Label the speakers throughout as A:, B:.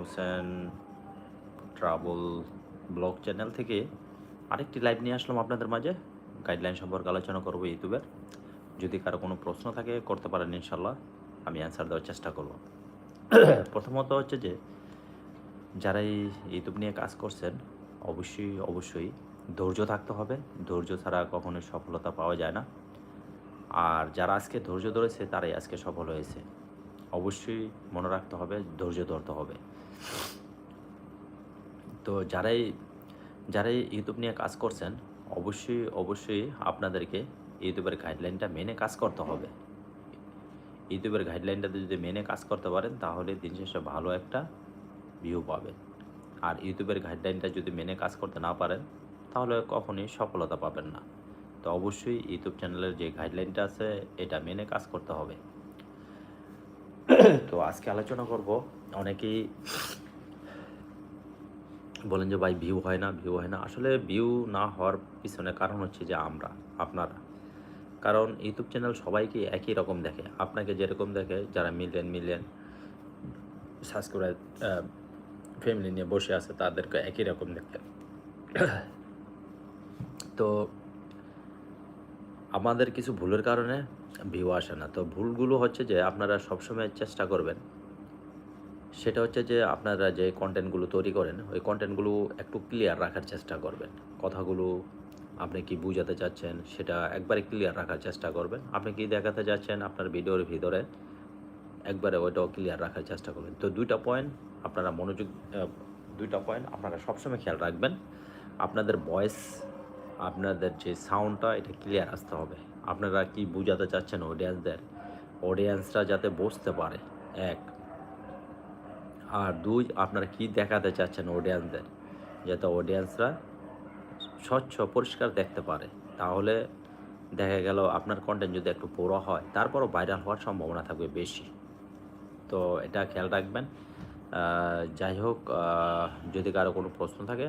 A: Hossain, travel blog channel থেকে আরেকটি live নিয়ে আসলাম আপনাদের মাঝে। গাইডলাইন সম্পর্কে আলোচনা করব ইউটিউবের। যদি কারও কোনো প্রশ্ন থাকে, করতে পারেন ইনশাল্লাহ আমি অ্যান্সার দেওয়ার চেষ্টা করব। প্রথমত হচ্ছে যে, যারা এই ইউটিউব নিয়ে কাজ করছেন, অবশ্যই অবশ্যই ধৈর্য থাকতে হবে। ধৈর্য ছাড়া কখনোই সফলতা পাওয়া যায় না। আর যারা আজকে ধৈর্য ধরেছে, তারাই আজকে সফল হয়েছে। অবশ্যই মনে রাখতে হবে, ধৈর্য ধরতে হবে। তো যারাই যারাই ইউটিউব নিয়ে কাজ করছেন, অবশ্যই অবশ্যই আপনাদেরকে ইউটিউবের গাইডলাইনটা মেনে কাজ করতে হবে। ইউটিউবের গাইডলাইনটাতে যদি মেনে কাজ করতে পারেন, তাহলে দিন শেষে ভালো একটা ভিউ পাবেন। আর ইউটিউবের গাইডলাইনটা যদি মেনে কাজ করতে না পারেন, তাহলে কখনোই সফলতা পাবেন না। তো অবশ্যই ইউটিউব চ্যানেলের যে গাইডলাইনটা আছে, এটা মেনে কাজ করতে হবে। তো আজকে আলোচনা করব, অনেকেই বলেন যে ভাই ভিউ হয় না ভিউ হয় না। আসলে ভিউ না হওয়ার পিছনে কারণ হচ্ছে যে আমরা, আপনারা। কারণ ইউটিউব চ্যানেল সবাইকে একই রকম দেখে। আপনাকে যেরকম দেখে, যারা মিলিয়ন মিলিয়ন সাবস্ক্রাইব ফ্যামিলি নিয়ে বসে আছে, তাদেরকে একই রকম দেখে তো আমাদের কিছু ভুলের কারণে ভিউ আসে না। তো ভুলগুলো হচ্ছে যে আপনারা সবসময় চেষ্টা করবেন। সেটা হচ্ছে যে আপনারা যে কন্টেন্টগুলো তৈরি করেন, ওই কন্টেন্টগুলো একটু ক্লিয়ার রাখার চেষ্টা করবেন। কথাগুলো আপনি কি বুঝাতে চাচ্ছেন, সেটা একবারে ক্লিয়ার রাখার চেষ্টা করবেন। আপনি কি দেখাতে চাচ্ছেন আপনার ভিডিওর ভিতরে, একবারে ওইটাও ক্লিয়ার রাখার চেষ্টা করবেন। তো দুইটা পয়েন্ট আপনারা মনোযোগ দুইটা পয়েন্ট আপনারা সবসময় খেয়াল রাখবেন। আপনাদের ভয়েস আপনাদের যে সাউন্ডটা এটা ক্লিয়ার আসতে হবে। আপনারা কি বুঝাতে চাচ্ছেন অডিয়েন্সদের অডিয়েন্সরা যাতে বসতে পারে। এক। আর দুই, আপনারা কি দেখাতে চাচ্ছেন অডিয়েন্সদের যাতে অডিয়েন্সরা স্বচ্ছ, পরিষ্কার দেখতে পারে। তাহলে দেখা গেল আপনার কন্টেন্ট যদি একটু পুরো হয়, তারপরও ভাইরাল হওয়ার সম্ভাবনা থাকবে বেশি। তো এটা খেয়াল রাখবেন। যাই হোক যদি কারও কোনো প্রশ্ন থাকে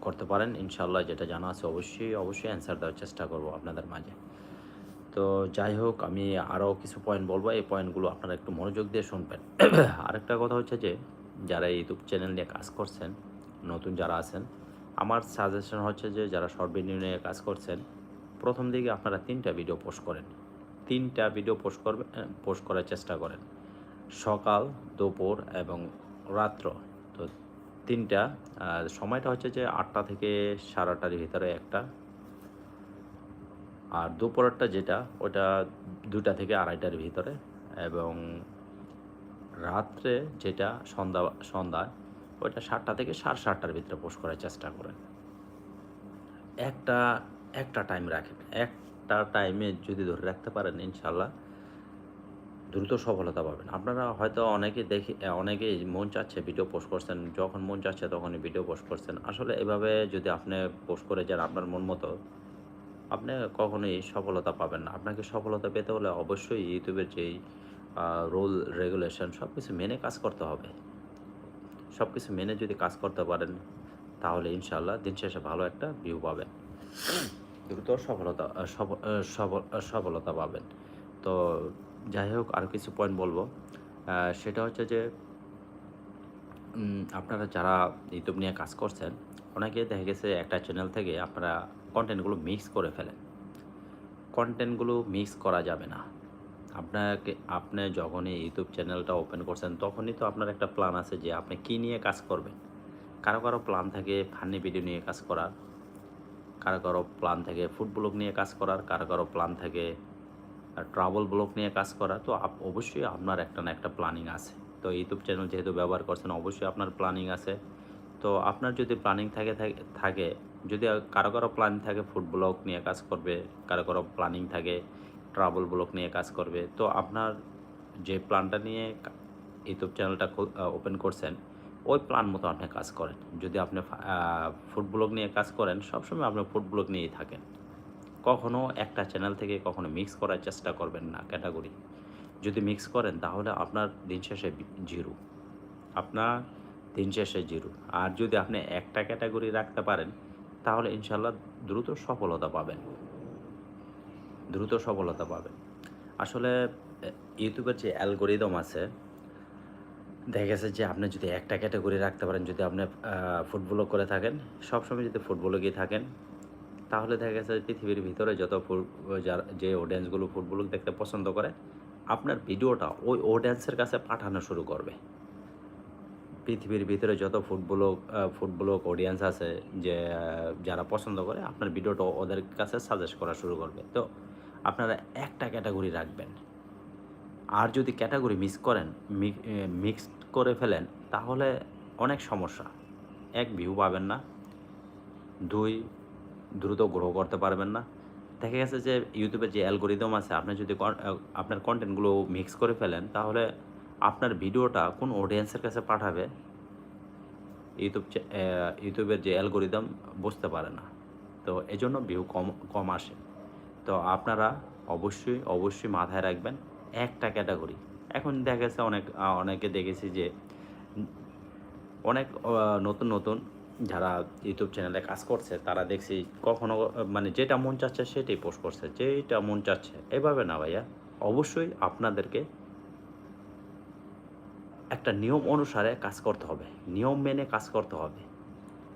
A: করতে পারেন ইনশাল্লাহ যেটা জানা আছে অবশ্যই অবশ্যই অ্যান্সার দেওয়ার চেষ্টা করব আপনাদের মাঝে। তো যাই হোক, আমি আরও কিছু পয়েন্ট বলব, এই পয়েন্টগুলো আপনারা একটু মনোযোগ দিয়ে শুনবেন। আরেকটা কথা হচ্ছে যে, যারা ইউটিউব চ্যানেল নিয়ে কাজ করছেন, নতুন যারা আছেন, আমার সাজেশন হচ্ছে যে, যারা ভিডিও নিয়ে কাজ করছেন, প্রথম দিকে আপনারা তিনটা ভিডিও পোস্ট করেন। তিনটা ভিডিও পোস্ট করবেন পোস্ট করার চেষ্টা করেন। সকাল, দুপুর এবং রাত্র। তো তিনটা, আর সময়টা হচ্ছে যে আটটা থেকে সাড়ে আটটার ভিতরে একটা। আর দুপুরেরটা যেটা, ওটা দুটা থেকে আড়াইটার ভিতরে। এবং রাত্রে যেটা সন্ধ্যা সন্ধ্যায় ওইটা সাতটা থেকে সাড়ে সাতটার ভিতরে পোস্ট করার চেষ্টা করেন একটা একটা টাইম রাখেন একটা টাইমে যদি ধরে রাখতে পারেন ইনশাল্লাহ দ্রুত সফলতা পাবেন। আপনারা হয়তো অনেকে দেখি অনেকেই মন চাচ্ছে ভিডিও পোস্ট করছেন, যখন মন চাচ্ছে তখনই ভিডিও পোস্ট করছেন। আসলে এভাবে যদি আপনি পোস্ট করে যান আপনার মন মতো, আপনি কখনোই সফলতা পাবেন না। আপনাকে সফলতা পেতে হলে অবশ্যই ইউটিউবের যেই রুল রেগুলেশন সব কিছু মেনে কাজ করতে হবে। সব কিছু মেনে যদি কাজ করতে পারেন, তাহলে ইনশাল্লাহ দিন শেষে ভালো একটা ভিউ পাবেন। দ্রুত সফলতা সফলতা পাবেন। তো যাই হোক, আর কিছু পয়েন্ট বলব। সেটা হচ্ছে যে আপনারা যারা ইউটিউব নিয়ে কাজ করছেন, অনেকে দেখা গেছে একটা চ্যানেল থেকে আপনারা কন্টেন্টগুলো মিক্স করে ফেলেন। কন্টেন্টগুলো মিক্স করা যাবে না। আপনাকে, আপনি যখনই ইউটিউব চ্যানেলটা ওপেন করছেন, তখনই তো আপনার একটা প্ল্যান আছে যে আপনি কী নিয়ে কাজ করবেন। কারও কারও প্ল্যান থাকে ফানি ভিডিও নিয়ে কাজ করার, কারও কারও প্ল্যান থাকে ফুড ব্লগ নিয়ে কাজ করার, কারও কারও প্ল্যান থাকে ট্রাভেল ব্লগ নিয়ে কাজ করা, তো অবশ্যই আপনার একটা না একটা প্ল্যানিং আছে। তো ইউটিউব চ্যানেল যেহেতু ব্যবহার করছেন, অবশ্যই আপনার প্ল্যানিং আছে। তো আপনার যদি প্ল্যানিং থাকে, থাকে- যদি কারও কারও প্ল্যান থাকে ফুড ব্লগ নিয়ে কাজ করবে, কারও কারও প্ল্যানিং থাকে ট্রাভেল ব্লগ নিয়ে কাজ করবে, তো আপনার যে প্ল্যানটা নিয়ে ইউটিউব চ্যানেলটা ওপেন করছেন, ওই প্ল্যান মতো আপনি কাজ করেন। যদি আপনি ফুড ব্লগ নিয়ে কাজ করেন, সবসময় আপনি ফুড ব্লগ নিয়েই থাকেন। কখনো একটা চ্যানেল থেকে কখনো মিক্স করার চেষ্টা করবেন না ক্যাটাগরি যদি মিক্স করেন, তাহলে আপনার দিন শেষে জিরো। আপনার দিন শেষে জিরো। আর যদি আপনি একটা ক্যাটাগরি রাখতে পারেন, তাহলে ইনশাল্লাহ দ্রুত সফলতা পাবেন। দ্রুত সফলতা পাবেন। আসলে ইউটিউবের যে অ্যালগোরিদম আছে, দেখা গেছে যে আপনি যদি একটা ক্যাটাগরি রাখতে পারেন, যদি আপনি ফুটবলও করে থাকেন, সবসময় যদি ফুটবলে গিয়ে থাকেন তাহলে দেখা গেছে পৃথিবীর ভিতরে যত যে অডিয়েন্সগুলো ফুটবল দেখতে পছন্দ করে, আপনার ভিডিওটা ওই অডিয়েন্সের কাছে পাঠানো শুরু করবে। পৃথিবীর ভিতরে যত ফুটবল ফুটবল অডিয়েন্স আছে যে যারা পছন্দ করে, আপনার ভিডিওটা ওদের কাছে সাজেস্ট করা শুরু করবে। তো আপনারা একটা ক্যাটাগরি রাখবেন। আর যদি ক্যাটাগরি মিস করেন মিক্স করে ফেলেন, তাহলে অনেক সমস্যা। এক ভিউ পাবেন না। দুই দ্রুত গ্রো করতে পারবেন না। দেখা গেছে যে ইউটিউবের যে অ্যালগোরিদম আছে, আপনি যদি আপনার কন্টেন্টগুলো মিক্স করে ফেলেন, তাহলে আপনার ভিডিওটা কোন অডিয়েন্সের কাছে পাঠাবে ইউটিউব ইউটিউবের যে অ্যালগোরিদম বুঝতে পারে না। তো এজন্য ভিউ কম কম আসে। তো আপনারা অবশ্যই অবশ্যই মাথায় রাখবেন একটা ক্যাটাগরি এখন দেখা গেছে অনেক অনেকে দেখেছি যে অনেক নতুন নতুন যারা ইউটিউব চ্যানেলে কাজ করছে, তারা দেখছি কখনো মানে যেটা মন চাচ্ছে সেটাই পোস্ট করছে, যেটা মন চাচ্ছে। এভাবে না ভাইয়া, অবশ্যই আপনাদেরকে একটা নিয়ম অনুসারে কাজ করতে হবে। নিয়ম মেনে কাজ করতে হবে।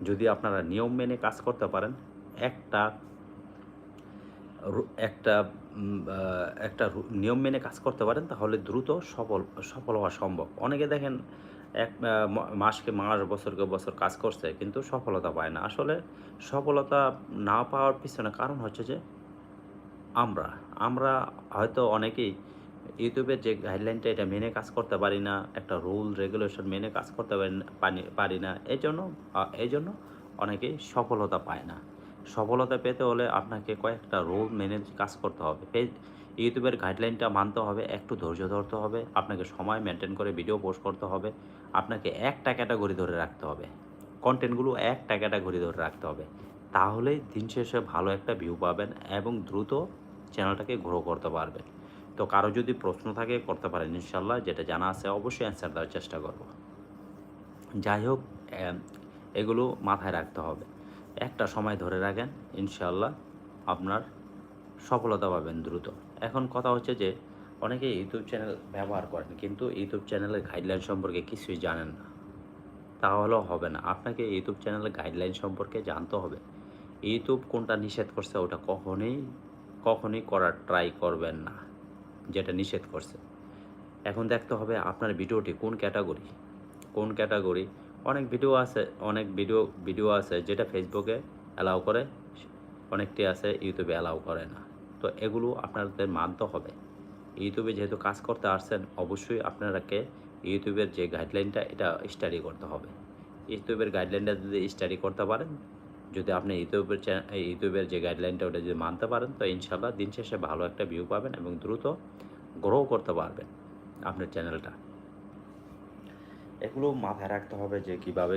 A: যদি আপনারা নিয়ম মেনে কাজ করতে পারেন, একটা একটা একটা নিয়ম মেনে কাজ করতে পারেন, তাহলে দ্রুত সফল সফল হওয়া সম্ভব। অনেকে দেখেন এক মাসকে মাস, বছরকে বছর কাজ করছে, কিন্তু সফলতা পায় না। আসলে সফলতা না পাওয়ার পিছনে কারণ হচ্ছে যে, আমরা আমরা হয়তো অনেকেই ইউটিউবের যে গাইডলাইনটা এটা মেনে কাজ করতে পারি না, একটা রুল রেগুলেশন মেনে কাজ করতে পারি পারি না এই জন্য এই জন্য অনেকেই সফলতা পায় না। সফলতা পেতে হলে আপনাকে কয়েকটা রুল মেনে কাজ করতে হবে। ইউটিউবের গাইডলাইনটা মানতে হবে, একটু ধৈর্য ধরতে হবে, আপনাকে সময় মেনটেন করে ভিডিও পোস্ট করতে হবে আপনাকে একটা ক্যাটাগরি ধরে রাখতে হবে। কন্টেন্টগুলো একটা ক্যাটাগরি ধরে রাখতে হবে। তাহলেই দিন শেষে ভালো একটা ভিউ পাবেন এবং দ্রুত চ্যানেলটাকে গ্রো করতে পারবেন। তো কারও যদি প্রশ্ন থাকে, করতে পারেন ইনশাল্লাহ যেটা জানা আছে, অবশ্যই অ্যান্সার দেওয়ার চেষ্টা করব। যাই হোক এগুলো মাথায় রাখতে হবে। একটা সময় ধরে রাখেন ইনশাল্লাহ আপনার সফলতা পাবেন দ্রুত। এখন কথা হচ্ছে যে অনেকে ইউটিউব চ্যানেল ব্যবহার করেন, কিন্তু ইউটিউব চ্যানেলের গাইডলাইন সম্পর্কে কিছুই জানেন না। তাহলেও হবে না। আপনাকে ইউটিউব চ্যানেলের গাইডলাইন সম্পর্কে জানতে হবে। ইউটিউব কোনটা নিষেধ করছে, ওটা কখনোই কখনোই করার ট্রাই করবেন না, যেটা নিষেধ করছে। এখন দেখতে হবে আপনার ভিডিওটি কোন ক্যাটাগরি কোন ক্যাটাগরি অনেক ভিডিও আছে, অনেক ভিডিও ভিডিও আছে যেটা ফেসবুকে অ্যালাউ করে, অনেকটি আছে ইউটিউবে অ্যালাউ করে না। তো এগুলো আপনাদের মানতে হবে। ইউটিউবে যেহেতু কাজ করতে আসছেন, অবশ্যই আপনারাকে ইউটিউবের যে গাইডলাইনটা এটা স্টাডি করতে হবে। ইউটিউবের গাইডলাইনটা যদি স্টাডি করতে পারেন, যদি আপনি ইউটিউবের ইউটিউবের যে গাইডলাইনটা ওটা যদি মানতে পারেন, তো ইনশাল্লাহ দিন শেষে ভালো একটা ভিউ পাবেন এবং দ্রুত গ্রো করতে পারবেন আপনার চ্যানেলটা এগুলো মাথায় রাখতে হবে যে কীভাবে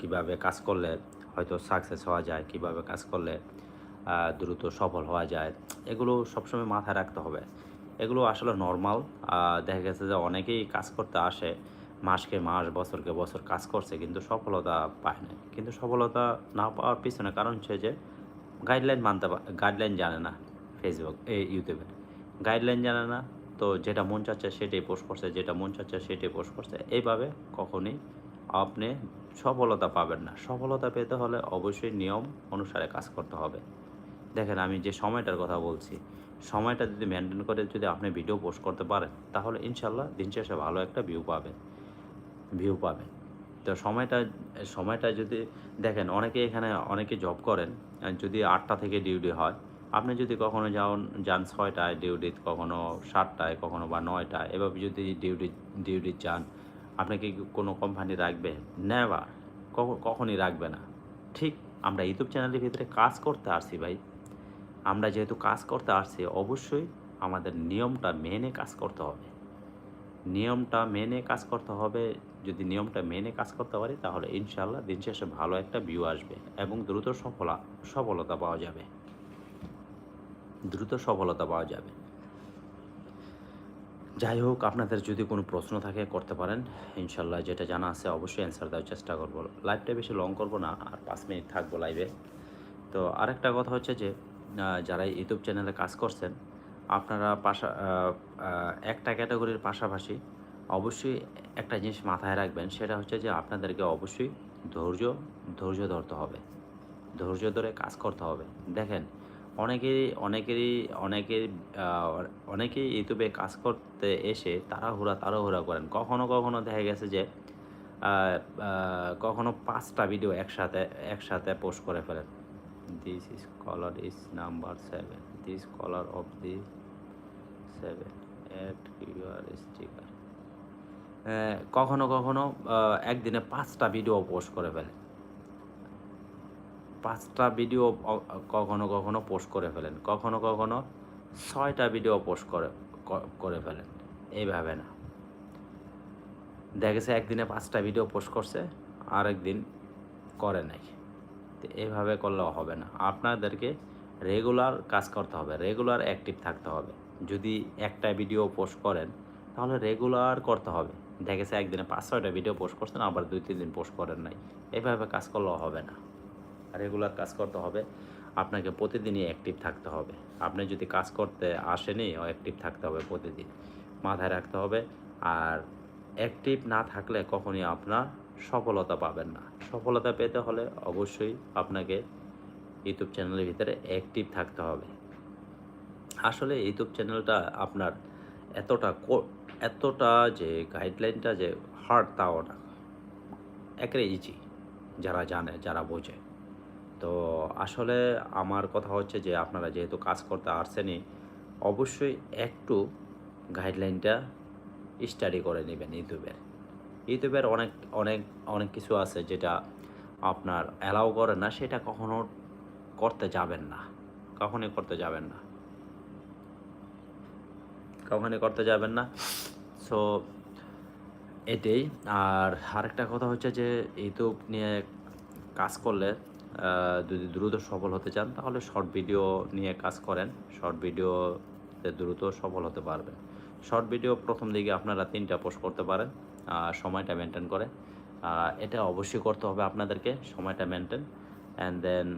A: কীভাবে কাজ করলে হয়তো সাকসেস হওয়া যায়, কীভাবে কাজ করলে দ্রুত সফল হওয়া যায়, এগুলো সবসময় মাথায় রাখতে হবে। এগুলো আসলে নর্মাল দেখা গেছে যে অনেকেই কাজ করতে আসে, মাসকে মাস, বছরকে বছর কাজ করছে, কিন্তু সফলতা পায় না। কিন্তু সফলতা না পাওয়ার পিছনে কারণ হচ্ছে যে গাইডলাইন মানতে গাইডলাইন জানে না ফেসবুক এই ইউটিউবে গাইডলাইন জানে না, তো যেটা মন চাচ্ছে সেটাই পোস্ট করছে, যেটা মন চাচ্ছে সেটাই পোস্ট করছে। এইভাবে কখনই আপনি সফলতা পাবেন না। সফলতা পেতে হলে অবশ্যই নিয়ম অনুসারে কাজ করতে হবে। দেখেন আমি যে সময়টার কথা বলছি সময়টা যদি মেনটেন করে, যদি আপনি ভিডিও পোস্ট করতে পারেন, তাহলে ইনশাল্লাহ দিন শেষে ভালো একটা ভিউ পাবেন। ভিউ পাবেন। তো সময়টা সময়টা যদি দেখেন, অনেকে এখানে অনেকে জব করেন, যদি আটটা থেকে ডিউটি হয়, আপনি যদি কখনো যান যান ছয়টায় ডিউটি কখনো সাতটায়, কখনো বা নয়টায়, এভাবে যদি ডিউটি ডিউটি যান আপনাকে কোনো কোম্পানি রাখবে? নেভার কখনই রাখবে না। ঠিক আমরা ইউটিউব চ্যানেলের ভিতরে কাজ করতে আসছি ভাই। আমরা যেহেতু কাজ করতে আসছি, অবশ্যই আমাদের নিয়মটা মেনে কাজ করতে হবে। নিয়মটা মেনে কাজ করতে হবে, যদি নিয়মটা মেনে কাজ করতে পারি, তাহলে ইনশাল্লাহ দিন শেষে ভালো একটা ভিউ আসবে এবং দ্রুত সফলা, সফলতা পাওয়া যাবে। দ্রুত সফলতা পাওয়া যাবে। যাই হোক, আপনাদের যদি কোনো প্রশ্ন থাকে, করতে পারেন। ইনশাল্লাহ যেটা জানা আছে, অবশ্যই অ্যান্সার দেওয়ার চেষ্টা করব। লাইভটা বেশি লং করব না, আর পাঁচ মিনিট থাকব লাইভে তো আরেকটা কথা হচ্ছে যে যারা ইউটিউব চ্যানেলে কাজ করছেন, আপনারা পাশা একটা ক্যাটাগরির পাশাপাশি অবশ্যই একটা জিনিস মাথায় রাখবেন, সেটা হচ্ছে যে আপনাদেরকে অবশ্যই ধৈর্য ধৈর্য ধরতে হবে। ধৈর্য ধরে কাজ করতে হবে। দেখেন, অনেকেরই অনেকেরই, অনেকের অনেকেই ইউটিউবে কাজ করতে এসে তাড়াহুড়া তাড়াহুড়া করেন। কখনো কখনো দেখা গেছে যে কখনো পাঁচটা ভিডিও একসাথে একসাথে পোস্ট করে ফেলেন। Is collar is number seven this collar of the seven eight QR sticker কখনো কখনো একদিনে পাঁচটা ভিডিও পোস্ট করে ফেলে। পাঁচটা ভিডিও কখনো কখনো পোস্ট করে ফেলেন। কখনো কখনো ছয়টা ভিডিও পোস্ট করে করে ফেলেন। এইভাবে না। দেখা গেছে একদিনে পাঁচটা ভিডিও পোস্ট করছে আর একদিন করে নাই। তো এইভাবে করলেও হবে না। আপনাদেরকে রেগুলার কাজ করতে হবে রেগুলার অ্যাক্টিভ থাকতে হবে। যদি একটা ভিডিও পোস্ট করেন, তাহলে রেগুলার করতে হবে। দেখা গেছে একদিনে পাঁচ, ছয়টা ভিডিও পোস্ট করছেন, আবার দুই, তিন দিন পোস্ট করেন নাই। এভাবে কাজ করলেও হবে না। রেগুলার কাজ করতে হবে। আপনাকে প্রতিদিনই অ্যাক্টিভ থাকতে হবে। আপনি যদি কাজ করতে আসেনি অ্যাক্টিভ থাকতে হবে প্রতিদিন। মাথায় রাখতে হবে। আর অ্যাক্টিভ না থাকলে কখনই আপনার সফলতা পাবেন না। সফলতা পেতে হলে অবশ্যই আপনাকে ইউটিউব চ্যানেলের ভিতরে অ্যাক্টিভ থাকতে হবে। আসলে ইউটিউব চ্যানেলটা আপনার এতটা এতটা যে গাইডলাইনটা যে হার্ড তাও না। একেবারে ইজি যারা জানে, যারা বোঝে। তো আসলে আমার কথা হচ্ছে যে আপনারা যেহেতু কাজ করতে আসছেনই অবশ্যই একটু গাইডলাইনটা স্টাডি করে নেবেন ইউটিউবের। ইউটিউবের অনেক অনেক অনেক কিছু আছে যেটা আপনার অ্যালাউ করে না, সেটা কখনো করতে যাবেন না। কখনই করতে যাবেন না। কখনোই করতে যাবেন না। সো এটাই। আর আরেকটা কথা হচ্ছে যে, ইউটিউব নিয়ে কাজ করলে যদি দ্রুত সফল হতে চান, তাহলে শর্ট ভিডিও নিয়ে কাজ করেন। শর্ট ভিডিওতে দ্রুত সফল হতে পারবেন। শর্ট ভিডিও প্রথম দিকে আপনারা তিনটা পোস্ট করতে পারেন। সময়টা মেনটেন করে। এটা অবশ্যই করতে হবে আপনাদেরকে, সময়টা মেনটেন অ্যান্ড দেন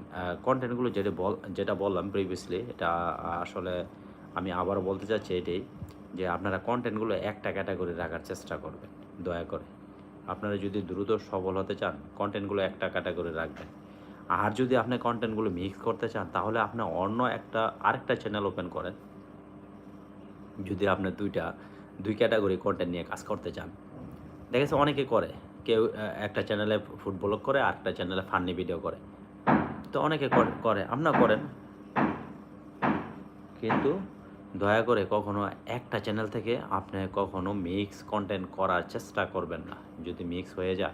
A: কন্টেন্টগুলো যেটা বল, যেটা বললাম প্রিভিয়াসলি এটা আসলে আমি আবারও বলতে চাচ্ছি এটাই যে আপনারা কন্টেন্টগুলো একটা ক্যাটাগরি রাখার চেষ্টা করবেন, দয়া করে। আপনারা যদি দ্রুত সফল হতে চান কন্টেন্টগুলো একটা ক্যাটাগরি রাখবেন। আর যদি আপনি কন্টেন্টগুলো মিক্স করতে চান, তাহলে আপনি অন্য একটা, আরেকটা চ্যানেল ওপেন করেন। যদি আপনি দুইটা, দুই ক্যাটাগরি কন্টেন্ট নিয়ে কাজ করতে চান দেখেছে অনেকে করে। কেউ একটা চ্যানেলে ফুটবল করে, আর একটা চ্যানেলে ফান্নি ভিডিও করে। তো অনেকে করে- আপনারা করেন। কিন্তু দয়া করে কখনো একটা চ্যানেল থেকে আপনি কখনো মিক্স কন্টেন্ট করার চেষ্টা করবেন না। যদি মিক্স হয়ে যায়,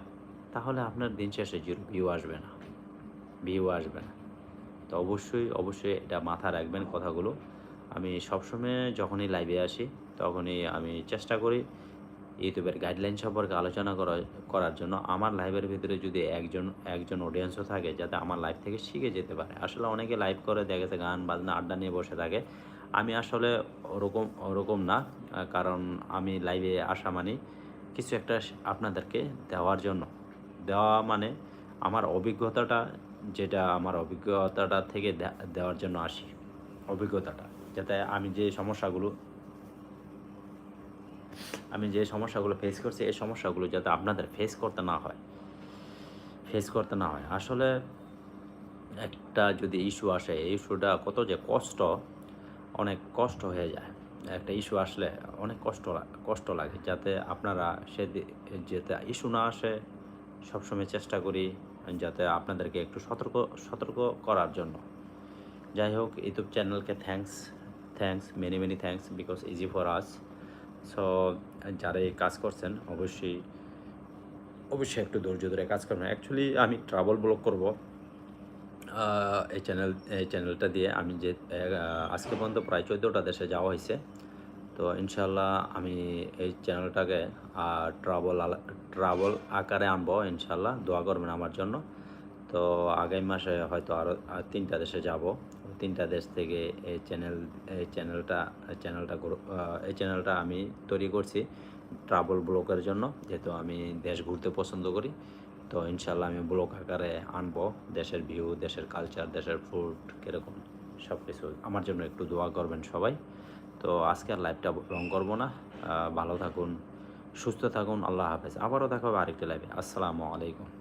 A: তাহলে আপনার দিন শেষে জিরো ভিউ আসবে না। ভিউ আসবে না। তো অবশ্যই অবশ্যই এটা মাথায় রাখবেন কথাগুলো। আমি সবসময় যখনই লাইভে আসি, তখনই আমি চেষ্টা করি ইউটিউবের গাইডলাইন সম্পর্কে আলোচনা করা, করার জন্য আমার লাইভের ভিতরে যদি একজন একজন অডিয়েন্সও থাকে যাতে আমার লাইভ থেকে শিখে যেতে পারে। আসলে অনেকে লাইভ করে দেখে গেছে গান, বাজনা, আড্ডা নিয়ে বসে থাকে। আমি আসলে ওরকম ওরকম না কারণ আমি লাইভে আসা মানে কিছু একটা আপনাদেরকে দেওয়ার জন্য। দেওয়া মানে আমার অভিজ্ঞতাটা, যেটা আমার অভিজ্ঞতাটা থেকে দেওয়ার জন্য আসি। অভিজ্ঞতাটা, যাতে আমি যে সমস্যাগুলো আমি যে সমস্যাগুলো ফেস করছি, এই সমস্যাগুলো যাতে আপনাদের ফেস করতে না হয়। ফেস করতে না হয়। আসলে একটা যদি ইস্যু আসে, এই ইস্যুটা কত যে কষ্ট, অনেক কষ্ট হয়ে যায়। একটা ইস্যু আসলে অনেক কষ্ট কষ্ট লাগে। যাতে আপনারা সে যাতে ইস্যু না আসে, সবসময় চেষ্টা করি যাতে আপনাদেরকে একটু সতর্ক সতর্ক করার জন্য। যাই হোক, ইউটিউব চ্যানেলকে thanks thanks many many thanks because easy for us so যারা এই কাজ করছেন, অবশ্যই অবশ্যই একটু ধৈর্য ধরে কাজ করবেন। অ্যাকচুয়ালি আমি ট্রাভেল ব্লগ করব। এই চ্যানেল এই চ্যানেলটা দিয়ে আমি যে আজকে পর্যন্ত প্রায় চোদ্দোটা দেশে যাওয়া হয়েছে। তো ইনশাল্লাহ আমি এই চ্যানেলটাকে ট্রাভেল ট্রাভেল আকারে আনব ইনশাল্লাহ দোয়া করবেন আমার জন্য। তো আগামী মাসে হয়তো আরও তিনটা দেশে যাব। তিনটা দেশ থেকে এই চ্যানেল এই চ্যানেলটা চ্যানেলটা এই চ্যানেলটা আমি তৈরি করছি ট্রাভেল ব্লগের জন্য, যেহেতু আমি দেশ ঘুরতে পছন্দ করি। তো ইনশাল্লাহ আমি ব্লগ আকারে আনব, দেশের ভিউ দেশের কালচার দেশের ফুড কীরকম সব কিছু আমার জন্য একটু দোয়া করবেন সবাই। তো আজকে আর লাইভটা রং করব না। ভালো থাকুন, সুস্থ থাকুন, আল্লাহ হাফেজ। আবারও দেখা হবে আরেকটি লাইভে আসসালামু আলাইকুম।